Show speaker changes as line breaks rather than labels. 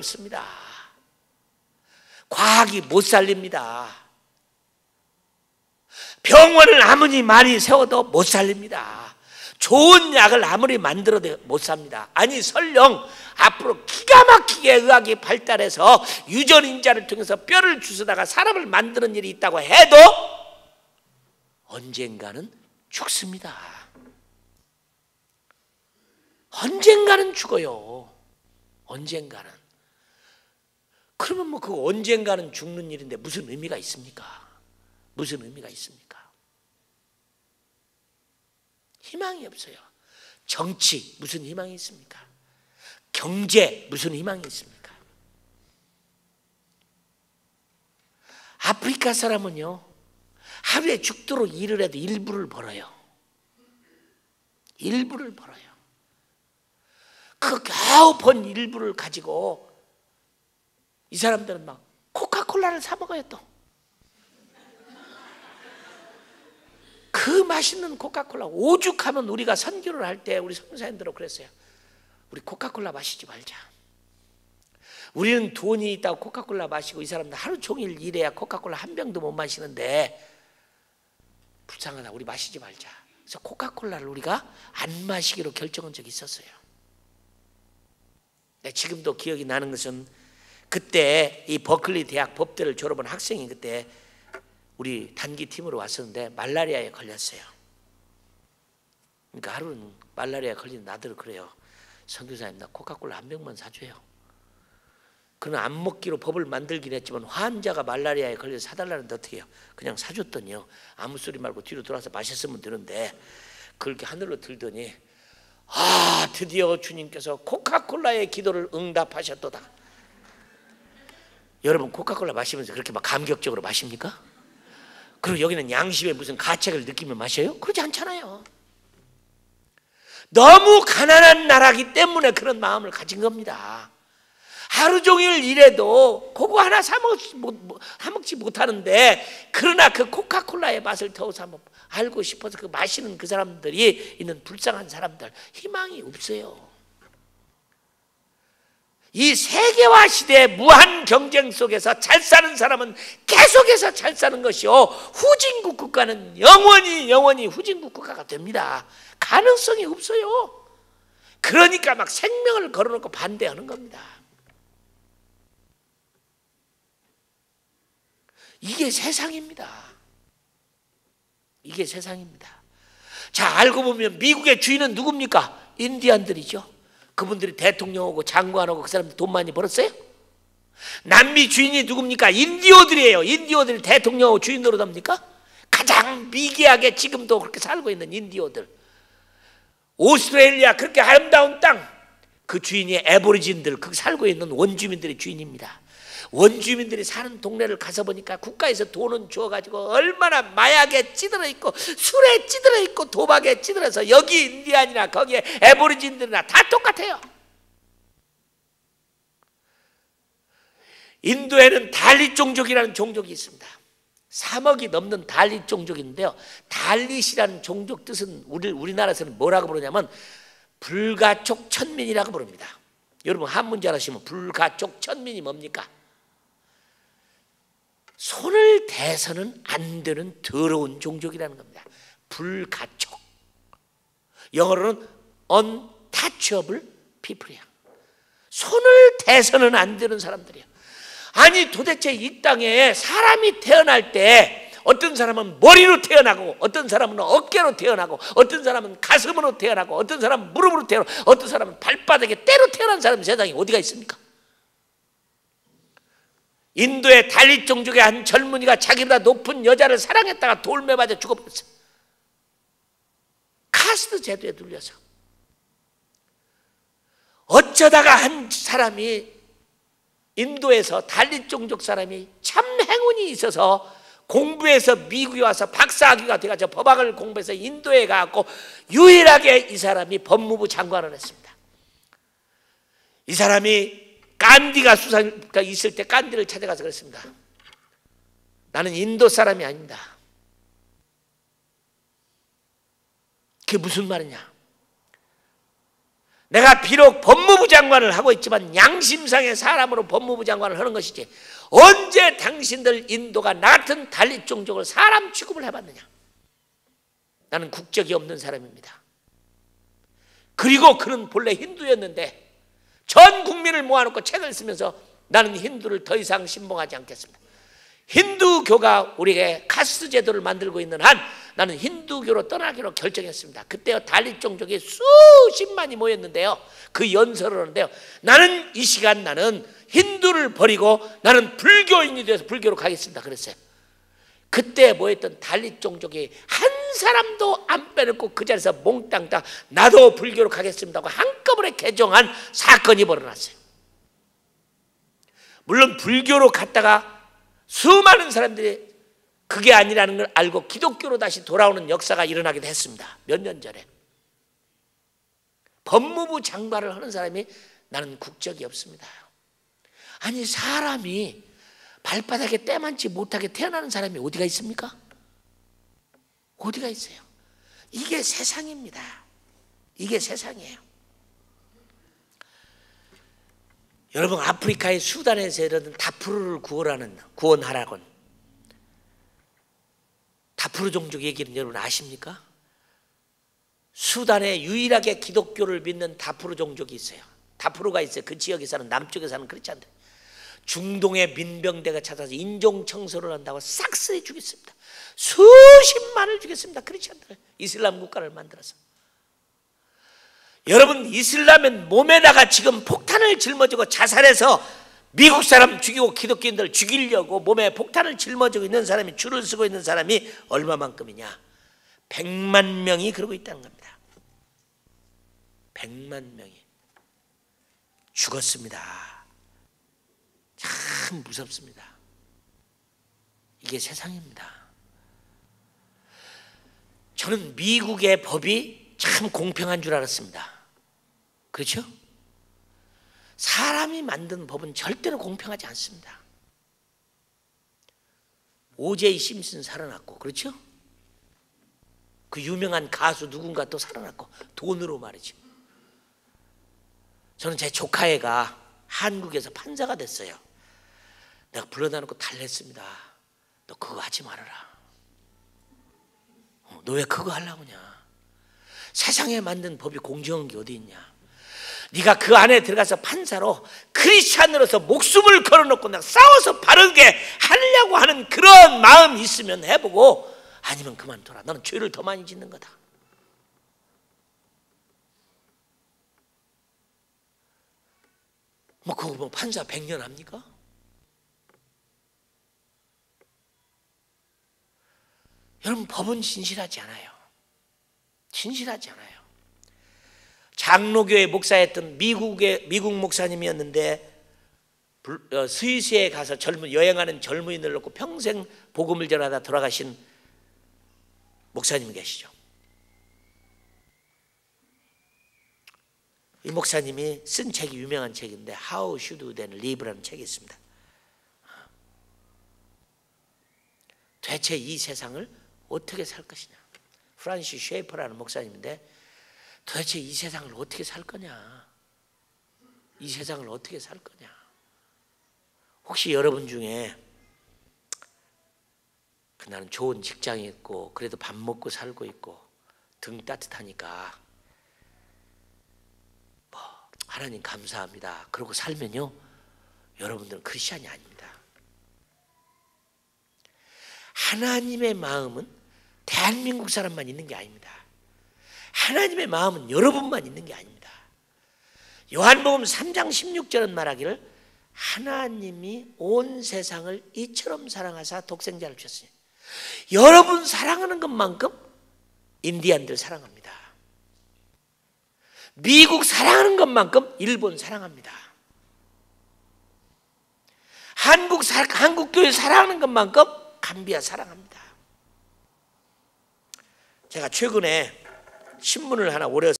없습니다. 과학이 못 살립니다. 병원을 아무리 많이 세워도 못 살립니다. 좋은 약을 아무리 만들어도 못 삽니다. 아니 설령 앞으로 기가 막히게 의학이 발달해서 유전인자를 통해서 뼈를 주스다가 사람을 만드는 일이 있다고 해도 언젠가는 죽습니다. 언젠가는 죽어요. 언젠가는. 그러면 뭐 그 언젠가는 죽는 일인데 무슨 의미가 있습니까? 무슨 의미가 있습니까? 희망이 없어요. 정치 무슨 희망이 있습니까? 경제 무슨 희망이 있습니까? 아프리카 사람은요 하루에 죽도록 일을 해도 일부를 벌어요. 일부를 벌어요. 그 겨우 번 일부를 가지고 이 사람들은 막 코카콜라를 사 먹어요 또. 그 맛있는 코카콜라 오죽하면 우리가 선교를 할 때 우리 선교사님들은 그랬어요. 우리 코카콜라 마시지 말자. 우리는 돈이 있다고 코카콜라 마시고 이 사람들 하루 종일 일해야 코카콜라 한 병도 못 마시는데 불쌍하다. 우리 마시지 말자. 그래서 코카콜라를 우리가 안 마시기로 결정한 적이 있었어요. 네, 지금도 기억이 나는 것은 그때 이 버클리 대학 법대를 졸업한 학생이 그때 우리 단기 팀으로 왔었는데 말라리아에 걸렸어요. 그러니까 하루는 말라리아에 걸린 나들 그래요. 선교사님 나 코카콜라 한 병만 사줘요. 그는 안 먹기로 법을 만들긴 했지만 환자가 말라리아에 걸려서 사달라는데 어떻게 해요? 그냥 사줬더니요. 아무 소리 말고 뒤로 돌아서 마셨으면 되는데 그렇게 하늘로 들더니 아 드디어 주님께서 코카콜라의 기도를 응답하셨도다. 여러분 코카콜라 마시면서 그렇게 막 감격적으로 마십니까? 그리고 여기는 양심에 무슨 가책을 느끼며 마셔요? 그러지 않잖아요. 너무 가난한 나라기 때문에 그런 마음을 가진 겁니다. 하루 종일 일해도 그거 하나 사 먹지 못, 사 먹지 못하는데 그러나 그 코카콜라의 맛을 더 알고 싶어서 그 마시는 그 사람들이 있는 불쌍한 사람들 희망이 없어요. 이 세계화 시대의 무한 경쟁 속에서 잘 사는 사람은 계속해서 잘 사는 것이요. 후진국 국가는 영원히 영원히 후진국 국가가 됩니다. 가능성이 없어요. 그러니까 막 생명을 걸어놓고 반대하는 겁니다. 이게 세상입니다. 이게 세상입니다. 자, 알고 보면 미국의 주인은 누굽니까? 인디안들이죠. 그분들이 대통령하고 장관하고 그 사람들 돈 많이 벌었어요? 남미 주인이 누굽니까? 인디오들이에요. 인디오들 대통령하고 주인 노릇합니까? 가장 미개하게 지금도 그렇게 살고 있는 인디오들. 오스트레일리아 그렇게 아름다운 땅, 그 주인이 에보리진들, 그 살고 있는 원주민들의 주인입니다. 원주민들이 사는 동네를 가서 보니까 국가에서 돈은 주어가지고 얼마나 마약에 찌들어 있고 술에 찌들어 있고 도박에 찌들어서 여기 인디안이나 거기에 에보리진들이나 다 똑같아요. 인도에는 달리 종족이라는 종족이 있습니다. 3억이 넘는 달리 종족인데요. 달리시라는 종족 뜻은 우리 우리나라에서는 뭐라고 부르냐면 불가촉 천민이라고 부릅니다. 여러분 한 문제 알시면 불가촉 천민이 뭡니까? 손을 대서는 안 되는 더러운 종족이라는 겁니다. 불가촉. 영어로는 untouchable people이야. 손을 대서는 안 되는 사람들이야. 아니 도대체 이 땅에 사람이 태어날 때 어떤 사람은 머리로 태어나고 어떤 사람은 어깨로 태어나고 어떤 사람은 가슴으로 태어나고 어떤 사람은 무릎으로 태어나고 어떤 사람은 발바닥에 때로 태어난 사람 세상에 어디가 있습니까? 인도의 달리 종족의 한 젊은이가 자기보다 높은 여자를 사랑했다가 돌매 맞아 죽어버렸어. 카스트 제도에 눌려서. 어쩌다가 한 사람이 인도에서 달리 종족 사람이 참 행운이 있어서 공부해서 미국에 와서 박사학위가 돼가지고 법학을 공부해서 인도에 가고 유일하게 이 사람이 법무부 장관을 했습니다. 이 사람이 깐디가 수상가 있을 때 깐디를 찾아가서 그랬습니다. 나는 인도 사람이 아닙니다. 그게 무슨 말이냐? 내가 비록 법무부 장관을 하고 있지만 양심상의 사람으로 법무부 장관을 하는 것이지 언제 당신들 인도가 나 같은 달리 종족을 사람 취급을 해봤느냐? 나는 국적이 없는 사람입니다. 그리고 그는 본래 힌두였는데 전 국민을 모아놓고 책을 쓰면서 나는 힌두를 더 이상 신봉하지 않겠습니다. 힌두교가 우리에게 카스트 제도를 만들고 있는 한 나는 힌두교로 떠나기로 결정했습니다. 그때요 달리 종족이 수십만이 모였는데요. 그 연설을 하는데요. 나는 이 시간 나는 힌두를 버리고 나는 불교인이 되어서 불교로 가겠습니다. 그랬어요. 그때 모였던 달리 종족이 한 사람도 안 빼놓고 그 자리에서 몽땅 다 나도 불교로 가겠습니다 고 한꺼번에 개정한 사건이 벌어났어요. 물론 불교로 갔다가 수많은 사람들이 그게 아니라는 걸 알고 기독교로 다시 돌아오는 역사가 일어나기도 했습니다. 몇 년 전에. 법무부 장관을 하는 사람이 나는 국적이 없습니다. 아니, 사람이 발바닥에 때만치 못하게 태어나는 사람이 어디가 있습니까? 어디가 있어요? 이게 세상입니다. 이게 세상이에요. 여러분 아프리카의 수단에서 이런 다프르를 구원하는 구원하라곤 다프르 종족 얘기는 여러분 아십니까? 수단에 유일하게 기독교를 믿는 다프르 종족이 있어요. 다프르가 있어요. 그 지역에 사는 남쪽에 사는 않대. 중동의 민병대가 찾아서 인종 청소를 한다고 싹쓸이 죽였습니다. 수십만을 죽였습니다. 그렇지 않대. 이슬람 국가를 만들어서. 여러분 이슬람은 몸에다가 지금 폭탄을 짊어지고 자살해서 미국 사람 죽이고 기독교인들 죽이려고 몸에 폭탄을 짊어지고 있는 사람이 줄을 서고 있는 사람이 얼마만큼이냐? 100만 명이 그러고 있다는 겁니다. 100만 명이 죽었습니다. 참 무섭습니다. 이게 세상입니다. 저는 미국의 법이 참 공평한 줄 알았습니다. 그렇죠? 사람이 만든 법은 절대로 공평하지 않습니다. 오제이 심슨 살아났고, 그렇죠? 그 유명한 가수 누군가 또 살아났고, 돈으로 말이죠. 저는 제 조카애가 한국에서 판사가 됐어요. 내가 불러다 놓고 달랬습니다. 너 그거 하지 말아라. 어, 너왜 그거 하려고 냐 세상에 만든 법이 공정한 게 어디 있냐? 네가 그 안에 들어가서 판사로 크리스찬으로서 목숨을 걸어놓고 내가 싸워서 바르게 하려고 하는 그런 마음이 있으면 해보고 아니면 그만둬라. 너는 죄를 더 많이 짓는 거다. 뭐 그거 뭐 판사 100년 합니까? 여러분 법은 진실하지 않아요. 진실하지 않아요. 장로교회 목사였던 미국의 미국 목사님이었는데 어, 스위스에 가서 젊은 여행하는 젊은이들 놓고 평생 복음을 전하다 돌아가신 목사님 계시죠. 이 목사님이 쓴 책이 유명한 책인데 How Should Then Live라는 책이 있습니다. 대체 이 세상을 어떻게 살 것이냐? 프란시 쉐이퍼라는 목사님인데 도대체 이 세상을 어떻게 살 거냐? 이 세상을 어떻게 살 거냐? 혹시 여러분 중에 그날은 좋은 직장이 있고 그래도 밥 먹고 살고 있고 등 따뜻하니까 뭐 하나님 감사합니다. 그러고 살면요 여러분들은 크리스천이 아닙니다. 하나님의 마음은 대한민국 사람만 있는 게 아닙니다. 하나님의 마음은 여러분만 있는 게 아닙니다. 요한복음 3장 16절은 말하기를 하나님이 온 세상을 이처럼 사랑하사 독생자를 주셨으니 여러분 사랑하는 것만큼 인디안들 사랑합니다. 미국 사랑하는 것만큼 일본 사랑합니다. 한국 한국 교회 사랑하는 것만큼 감비아 사랑합니다. 제가 최근에 신문을 하나 오래